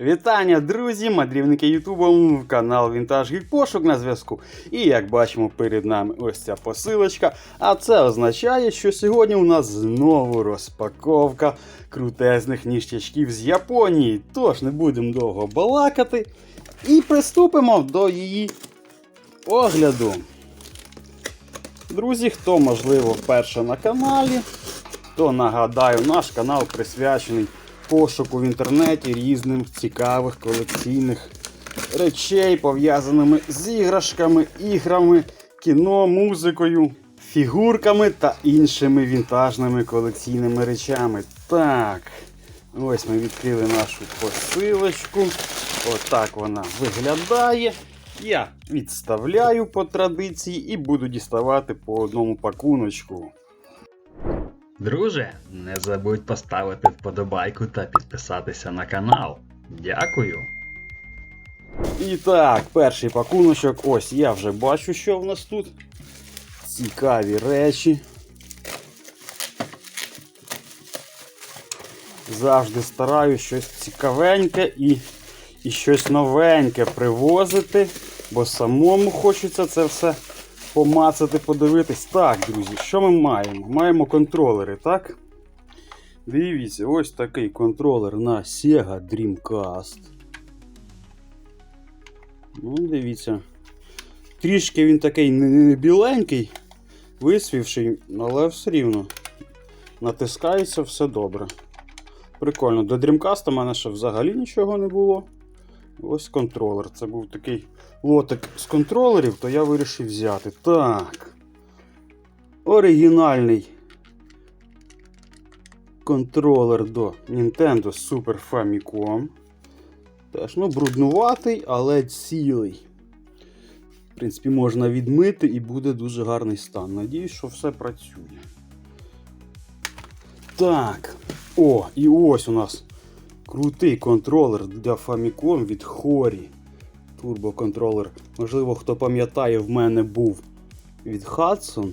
Вітання, друзі, мандрівники Ютубом, канал Вінтаж Гік Пошук на зв'язку. І як бачимо, перед нами ось ця посилочка. А це означає, що сьогодні у нас знову розпаковка крутезних ніштячків з Японії. Тож не будемо довго балакати і приступимо до її огляду. Друзі, хто можливо вперше на каналі, то нагадаю, наш канал присвячений пошуку в інтернеті різних цікавих колекційних речей, пов'язаними з іграшками, іграми, кіно, музикою, фігурками та іншими вінтажними колекційними речами. Так, ось ми відкрили нашу посилочку. Отак вона виглядає. Я відставляю по традиції і буду діставати по одному пакуночку. Друже, не забудь поставити вподобайку та підписатися на канал. Дякую. І так, перший пакуночок. Ось я вже бачу, що в нас тут. Цікаві речі. Завжди стараюсь щось цікавеньке і, і щось новеньке привозити, бо самому хочеться це все помацати, подивитись. Так, друзі, що ми маємо? Маємо контролери, так? Дивіться, ось такий контролер на Sega Dreamcast. Ну, дивіться. Трішки він такий не біленький, висвівший, але все рівно. Натискається все добре. Прикольно. До Dreamcast у мене ще взагалі нічого не було. Ось контролер. Це був такий лотик з контролерів, то я вирішив взяти. Так. Оригінальний контролер до Nintendo Super Famicom. Теж, ну, бруднуватий, але цілий. В принципі, можна відмити і буде дуже гарний стан. Надіюсь, що все працює. Так. О, і ось у нас крутий контролер для Famicom від Хорі. Турбоконтролер. Можливо, хто пам'ятає, в мене був від Hudson.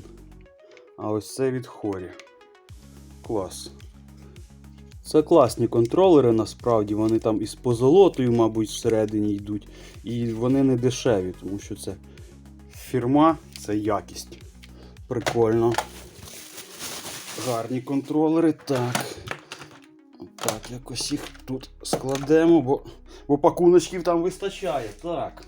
А ось це від Хорі. Клас. Це класні контролери, насправді. Вони там із позолотою, мабуть, всередині йдуть. І вони не дешеві, тому що це фірма, це якість. Прикольно. Гарні контролери. Так. Так, якось їх тут складемо, бо, бо пакуночків там вистачає. Так.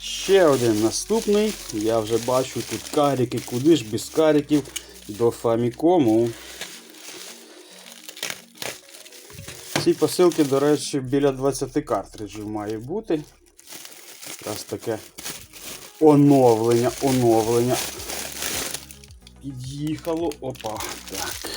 Ще один наступний. Я вже бачу тут каріки, куди ж без каріків до Фамікому. Ці посилки, до речі, біля 20 картриджів має бути. Якраз таке оновлення, оновлення. Під'їхало. Опа. Так.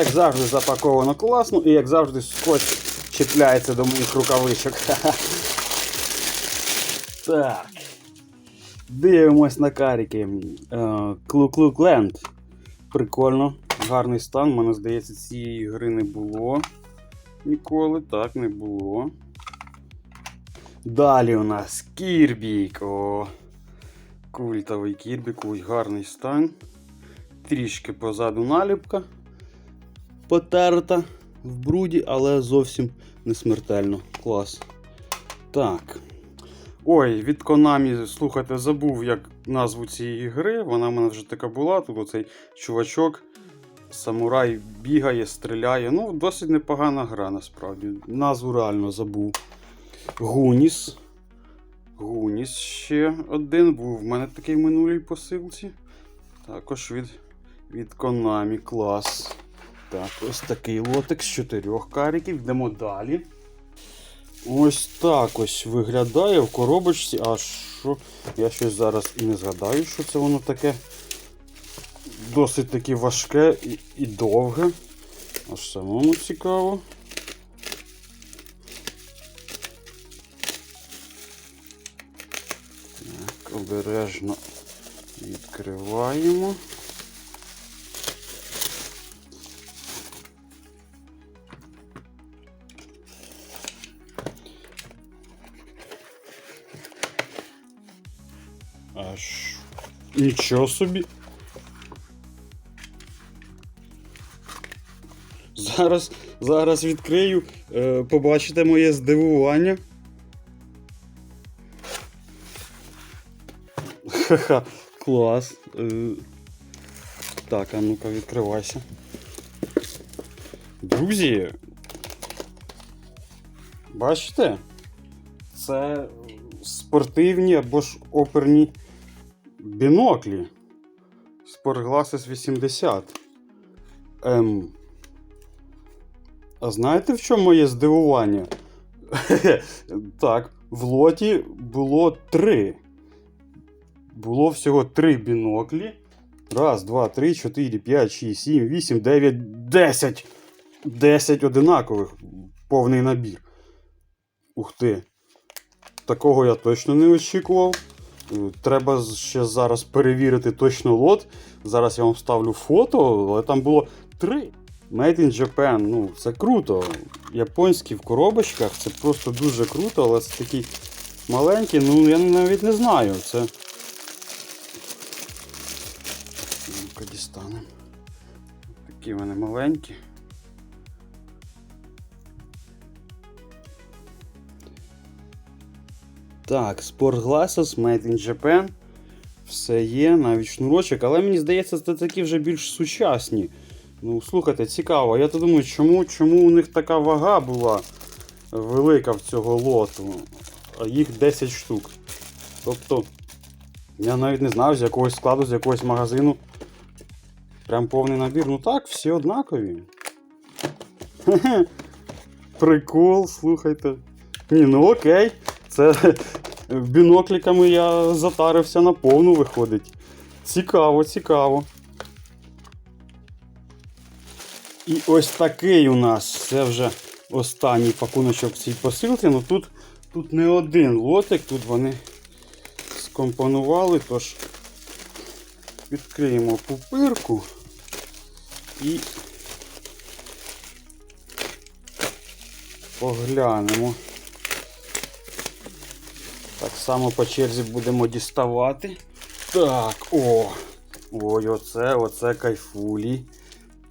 Як завжди запаковано класно і як завжди скотч чіпляється до моїх рукавичок. Так. Дивимось на каріки. Клук-Клук Ленд. Прикольно, гарний стан. Мене здається, цієї гри не було. Ніколи так не було. Далі у нас Кірбік. О, культовий Кірбік, ось гарний стан. Трішки позаду наліпка потерта в бруді, але зовсім не смертельно. Клас. Так. Ой, від Konami, слухайте, забув як назву цієї гри. Вона в мене вже така була. Тут оцей чувачок, самурай бігає, стріляє. Ну, досить непогана гра, насправді. Назву реально забув. Гуніс. Гуніс ще один. Був в мене такий минулій посилці. Також від, від Konami. Клас. Так, ось такий лотик з чотирьох кариків. Йдемо далі. Ось так ось виглядає в коробочці. А що? Я щось зараз і не згадаю, що це воно таке. Досить таки важке і, і довге. Аж самому цікаво. Так, обережно відкриваємо. Нічого собі. Зараз, зараз відкрию, е, побачите моє здивування. Ха-ха, клас. Е, так, а ну-ка відкривайся. Друзі. Бачите? Це спортивні або ж оперні біноклі. Sport 80. Ем. А знаєте, в чому моє здивування? так, в лоті було три. Було всього три біноклі. Раз, два, три, чотири, п'ять, шість, сім, вісім, дев'ять, десять. Десять одинакових. Повний набір. Ух ти. Такого я точно не очікував. Треба ще зараз перевірити точно лот. Зараз я вам ставлю фото, але там було три. Made in Japan. Ну, це круто. Японські в коробочках, це просто дуже круто, але це такі маленькі, ну я навіть не знаю. Це. Ну-ка дістанемо. Такі вони маленькі. Так, Sport Glasses, Made in Japan. Все є, навіть шнурочок, але мені здається, це такі вже більш сучасні. Ну, слухайте, цікаво. Я то думаю, чому, чому у них така вага була велика в цього лоту, їх 10 штук. Тобто, я навіть не знаю, з якогось складу, з якогось магазину. Прям повний набір. Ну так, всі однакові. Прикол, слухайте. Ні, ну окей. Це бінокліками я затарився на повну виходить. Цікаво, цікаво. І ось такий у нас. Це вже останній пакуночок цій посилці. Ну тут, тут не один лотик, тут вони скомпонували, тож відкриємо пупирку і поглянемо. Само по черзі будемо діставати. Так, о! Ой, оце, оце кайфулі.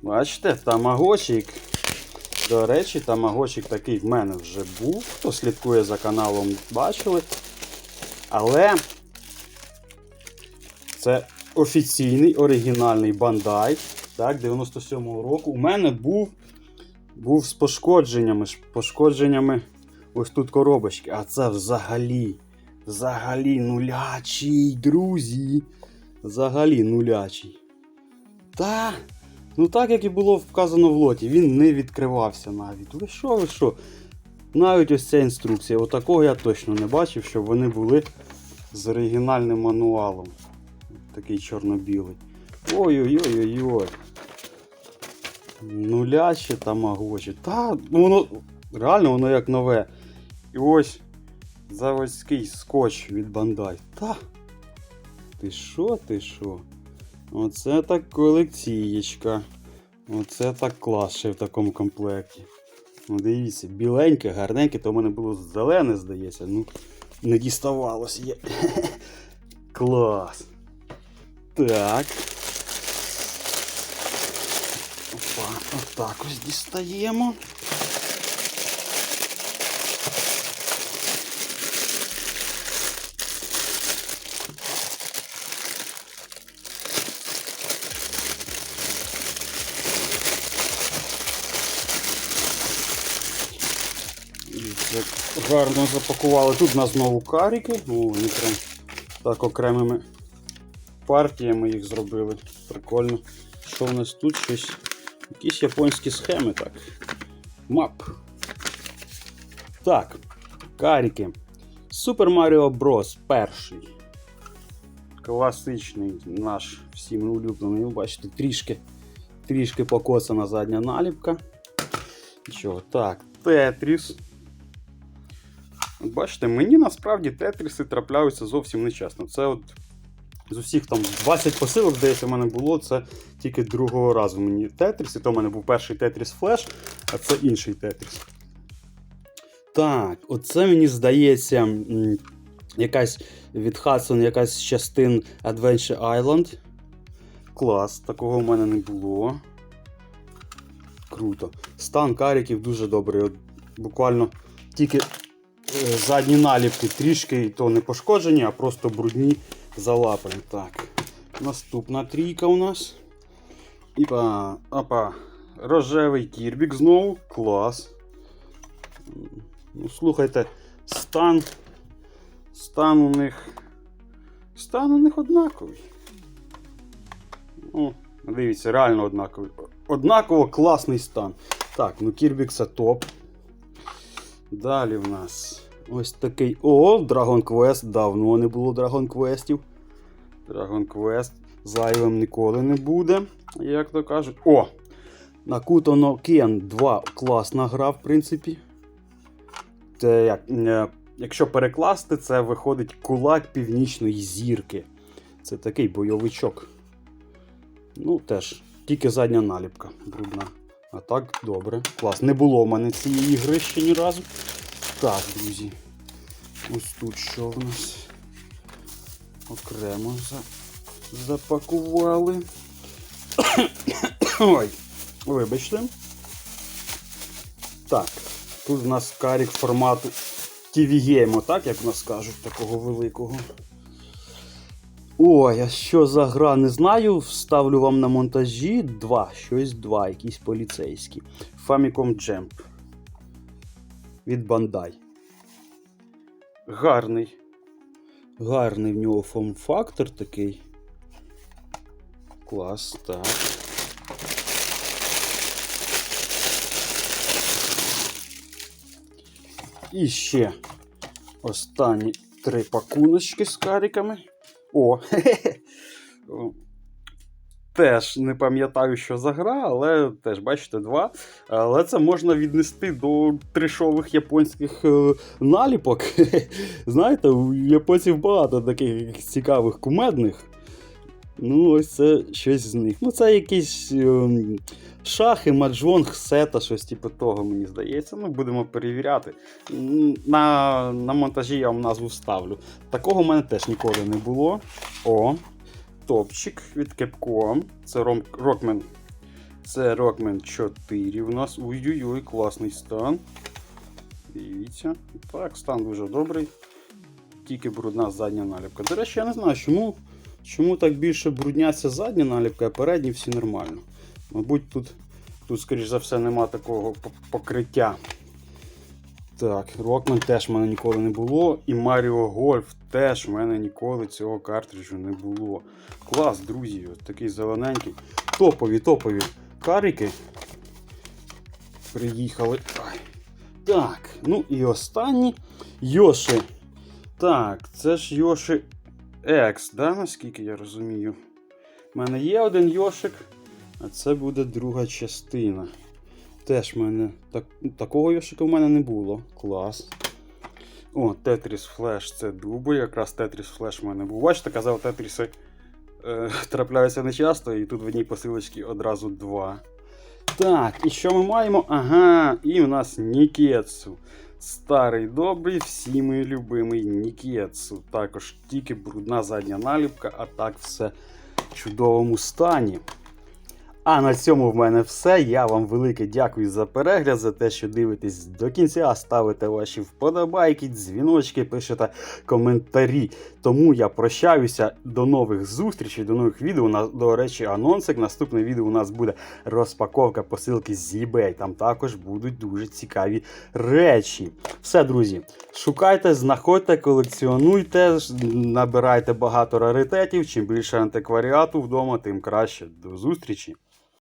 Бачите, тамагочик. До речі, тамагочик такий в мене вже був. Хто слідкує за каналом, бачили. Але це офіційний оригінальний бандай. Так, 97-го року. У мене був, був з пошкодженнями. Пошкодженнями ось тут коробочки. А це взагалі. Взагалі нулячий, друзі. Взагалі нулячий. Та. Ну так як і було вказано в лоті, він не відкривався навіть. Ви що, ви що? Навіть ось ця інструкція. Отакого я точно не бачив, щоб вони були з оригінальним мануалом. Такий чорно-білий. Ой-ой-ой-ой-ой. Нуляче тамагочі. Та, ну воно реально воно як нове. І ось заводський скотч від Bandai. Та. Ти що, ти що? Оце так колекцієчка. Оце так клас ще в такому комплекті. Ну, дивіться, біленьке, гарненьке, то в мене було зелене, здається. Ну, не діставалося. є. Клас. Так. Опа, отак ось дістаємо. Як гарно запакували. Тут у нас знову каріки. О, вони прям так окремими партіями їх зробили. Прикольно. Що в нас тут щось? Якісь японські схеми, так. Мап. Так. Каріки. Super Mario Bros. перший. Класичний наш всім улюблений. Ви бачите, трішки, трішки покосана задня наліпка. Нічого, так, Тетріс. От Бачите, мені насправді тетріси трапляються зовсім нечесно. Це от з усіх там 20 посилок, здається, в мене було, це тільки другого разу мені тетріс. І то в мене був перший тетріс флеш, а це інший тетріс. Так, оце мені здається якась від Hudson, якась з частин Adventure Island. Клас, такого в мене не було. Круто. Стан каріків дуже добрий. От буквально тільки задні наліпки трішки і то не пошкоджені, а просто брудні залапані. Так. Наступна трійка у нас. Іпа, опа. Рожевий кірбік знову. Клас. Ну, слухайте, стан. Стан у них. Стан у них однаковий. Ну, дивіться, реально однаковий. Однаково класний стан. Так, ну Кірбік це топ. Далі в нас ось такий. О, Dragon Quest. Давно не було Dragon Questів. Dragon Quest зайвим ніколи не буде, як то кажуть. О! No Ken 2 класна гра, в принципі. Це як, е, якщо перекласти, це виходить кулак північної зірки. Це такий бойовичок. Ну, теж, тільки задня наліпка брудна. А так, добре. Клас. Не було в мене цієї гри ще ні разу. Так, друзі. Ось тут що в нас? Окремо за... запакували. Ой, вибачте. Так, тут в нас карік формату TV Game, так, як в нас кажуть, такого великого. Ой, а що за гра? Не знаю. Вставлю вам на монтажі два, щось два, якісь поліцейські. Famicom Jump. Від Bandai. Гарний. Гарний в нього форм-фактор такий. Клас, так. І ще останні три пакуночки з кариками. О. Теж не пам'ятаю, що за гра, але теж, бачите, два. Але це можна віднести до тришових японських е, наліпок. Знаєте, у японців багато таких цікавих кумедних. Ну, ось це щось з них. Ну, це якісь е, шахи, маджонг, сета, щось типу того, мені здається. Ну, будемо перевіряти. На, на монтажі я вам назву вставлю. Такого в мене теж ніколи не було. О, топчик від Capcom. Це Rockman. Це Rockman 4 у нас. Ой-ой-ой, класний стан. Дивіться. Так, стан дуже добрий. Тільки брудна задня наліпка. До речі, я не знаю, чому, чому так більше брудняться задня наліпка, а передні всі нормально. Мабуть, тут, тут скоріш за все, нема такого покриття. Так, Rockman теж в мене ніколи не було. І Mario Golf теж в мене ніколи цього картриджу не було. Клас, друзі, от такий зелененький. Топові, топові карики. Приїхали. Ай. Так, ну і останні Йоши. Так, це ж Йоши X, да, наскільки я розумію. У мене є один Йошик, а це буде друга частина. Теж в мене так, такого Йошика в мене не було. Клас. О, Tetris Flash це дубль. Якраз Tetris Flash в мене був. Бачите, казав, Тетріси е, трапляються нечасто, і тут в одній посилочці одразу два. Так, і що ми маємо? Ага, і в нас Нікетсу. Старий добрий, всі мої любимий Нікецу. Також тільки брудна задня наліпка, а так все в чудовому стані. А на цьому в мене все. Я вам велике дякую за перегляд, за те, що дивитесь до кінця, ставите ваші вподобайки, дзвіночки, пишете коментарі. Тому я прощаюся до нових зустрічей, до нових відео. До речі, анонсик. Наступне відео у нас буде розпаковка посилки з eBay. Там також будуть дуже цікаві речі. Все, друзі, шукайте, знаходьте, колекціонуйте, набирайте багато раритетів. Чим більше антикваріату вдома, тим краще. До зустрічі!